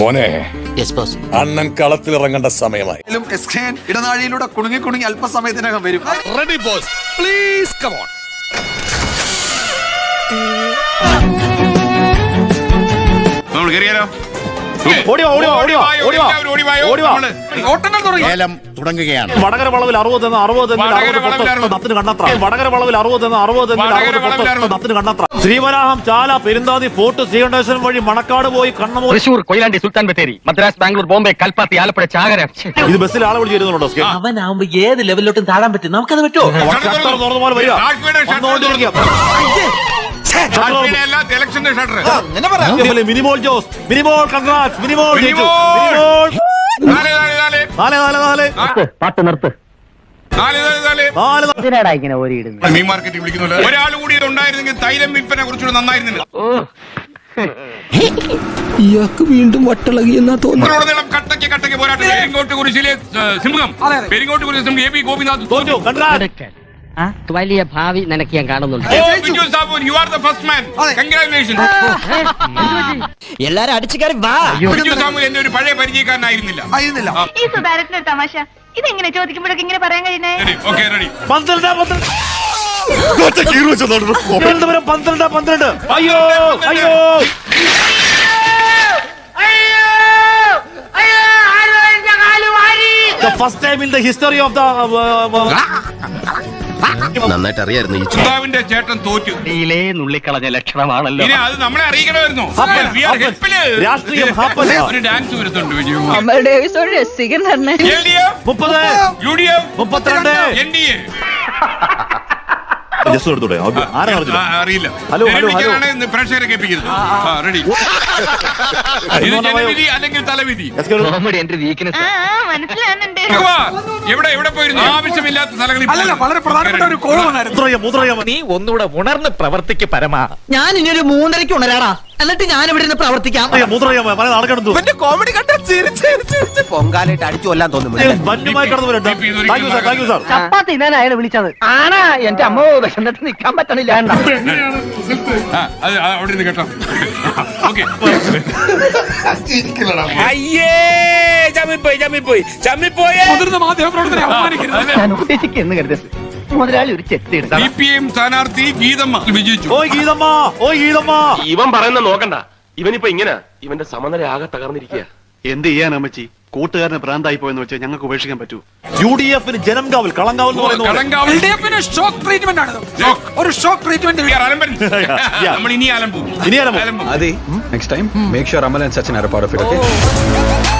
മോനെ. അണ്ണൻ കളത്തിൽ ഇറങ്ങേണ്ട കളത്തിലിറങ്ങേണ്ട സമയമായി ും ഇടനാഴിയിലൂടെ കുണുങ്ങി കുണുങ്ങി അല്പസമയത്തിനകം വരും. റെഡി ബോസ് പ്ലീസ് കമോൺ നമ്മൾ കയറിയാലോ ഓടിവാ ഓടിവാ ഓടിവാ ഓടിവാ ഓടിവാ. ഓട്ടങ്ങൾ തുടങ്ങി. ലേലം തുടങ്ങുകയാണ്. വടകര വളവിൽ അറുപത് എന്ന് അറുപത്. നത്തിന് കണ്ടത്ര വടകര വളവിൽ അറുപത് എന്ന് അറുപത്. നത്തിന് കണ്ടത്ര ശ്രീവരാഹം ചാല പെരുന്താതി ഫോർട്ട് ശ്രീകണ്ഠേശ്വരം വഴി മണക്കാട് പോയി കണ്ണമൂർ. തൃശൂർ കൊയിലാണ്ടി സുൽത്താൻ ബത്തേരി മദ്രാസ് ബാംഗ്ലൂർ ബോംബെ കൽപ്പാത്തി ആലപ്പുഴ ചാകര. ഇത് ബസ്സിൽ ആളെ വിളിച്ച് അവനാവുമ്പോ ഏത് ലെവലിലോട്ടും താഴാൻ പറ്റും. നമുക്കത് പറ്റുമോ? ഷട്ടർ തുറന്ന പോലെ വരിക. ഇലക്ഷന്റെ ഷട്ടർ മിനിമോൾ ജോസ് മിനിമോൾ മിനിമോൾ മിനിമോൾ. നാല് നാല് നാല്. പാട്ട് നിർത്ത്. മീൻ മാർക്കറ്റിൽ വിളിക്കുന്നില്ല ഒരാൾ കൂടി ഉണ്ടായിരുന്നെങ്കിൽ തൈലം വിൽപ്പന കുറച്ചുകൂടെ ഇയാൾക്ക് വീണ്ടും വട്ടിളകി എന്നാ തോന്നുന്നു പോരാട്ടം. പെരിങ്ങോട്ട് കുരിശിലെ സിംഹം. പെരിങ്ങോട്ട് കുരിശിലെ സിംഹം എ പി ഗോപിനാഥ് തോറ്റു വലിയ ഭാവി നിനക്ക് ഞാൻ കാണുന്നുണ്ട്. ഓ, Biju Sabu you are the first man congratulation എല്ലാരും അടിച്ചു കയറി വാ. എന്റെ ഒരു പഴയ പരിചയക്കാരനായിരുന്നില്ല. ആയിരുന്നില്ല. ഈ സുധാരത്തിന്റെ ഒരു തമാശ ഇതെങ്ങനെ ചോദിക്കുമ്പോഴൊക്കെ ഇങ്ങനെ പറയാൻ കഴിയുന്നേ? ഓക്കെ റെഡി പന്ത്രണ്ട് പന്ത്രണ്ട്. തിരുവനന്തപുരം പന്ത്രണ്ട് പന്ത്രണ്ട്. അയ്യോ അയ്യോ. The first time in the history of the uh, നന്നായിട്ട് അറിയായിരുന്നു ഈ സുധാവിന്റെ ചേട്ടൻ തോറ്റു. ഡീലേ നുള്ളിക്കളഞ്ഞ ലക്ഷണമാണല്ലോ. ഇനി അത് നമ്മളെ അറിയിക്കണമായിരുന്നു. Happen, We are helpful. രാഷ്ട്രീയം. ഒരു ഡാൻസ് വരുത്തുണ്ട് വിജയ് അമർ ഡേവിസോട് രസികൻ തന്നെ. എൽ ഡി എഫ് മുപ്പത്. യു ഡി എഫ് മുപ്പത്തിരണ്ട്. എൻ ഡി എ ജസ്റ്റ് എടുത്തൂടെ ആരാ പറഞ്ഞത് അറിയില്ല. Hello, hello, hello. ജനവിധിയാണ് പ്രേക്ഷകരെ കേൾപ്പിക്കുന്നത്. ആ റെഡി ഇത് ജനവിധി അല്ലെങ്കിൽ തലവിധി? കോമഡി എന്റെ വീക്ക്നെസ് ആ ഭഗവാ, എവിടെ എവിടെ പോയിരുന്നു? ആവശ്യമില്ലാത്ത സ്ഥലങ്ങളിൽ അല്ലല്ല വളരെ പ്രധാനപ്പെട്ട ഒരു കോൾ വന്നായിരുന്നു. നീ ഒന്നുകൂടെ ഉണർന്ന് പ്രവർത്തിക്ക് പരമാ. ഞാൻ ഇനി ഒരു മൂന്നരയ്ക്ക് ഉണരാടാ. എന്നിട്ട് ഞാൻ ഇവിടെ നിന്ന് പ്രവർത്തിക്കാം. കോമഡി കണ്ട ചിരിച്ച് പൊങ്കാലായിട്ട് അടിച്ചു കൊല്ലാൻ തോന്നുന്നു ചപ്പാത്തി ഞാൻ അയാളെ വിളിച്ചത്. ആണാ എന്റെ അമ്മ വിശന്നിട്ട് നിൽക്കാൻ പറ്റണില്ല. ആ, അത് ആ, അവിടെ ചമ്മിപ്പോയി മുതിർന്ന മാധ്യമപ്രവർത്തനെ അപമാനിക്കരുത് ഞാൻ കരുതരുത് മുതലാളി ഒരു ചെത്തി എടുത്ത സി പി എം സ്ഥാനാർത്ഥി ഗീതമ്മ വിജയിച്ചു. ഓയ് ഗീതമ്മ ഓയ് ഗീതമ്മ. ഇവൻ പറയുന്ന നോക്കണ്ട. ഇവനിപ്പോ ഇങ്ങനെ. ഇവന്റെ സമനില ആകെ തകർന്നിരിക്കുക എന്ത് ചെയ്യാൻ അമ്മച്ചി? കൂട്ടുകാരന് ഭ്രാന്തായി പോയെന്ന് വെച്ചാൽ ഞങ്ങൾക്ക് ഉപേക്ഷിക്കാൻ പറ്റൂ. യു ഡി എഫിന് ജനം കാവൽ കളങ്കാവൽ എൽ ഡി എഫിന് ഷോക്ക് ട്രീറ്റ്മെന്റ് ആണ്. ഒരു ഷോക്ക് ട്രീറ്റ്മെന്റ്. നമ്മൾ ഇനി അലമ്പും ഇനി അലമ്പും. അലമ്പും അതെ. Next time make sure Amal and Sachin are part of it okay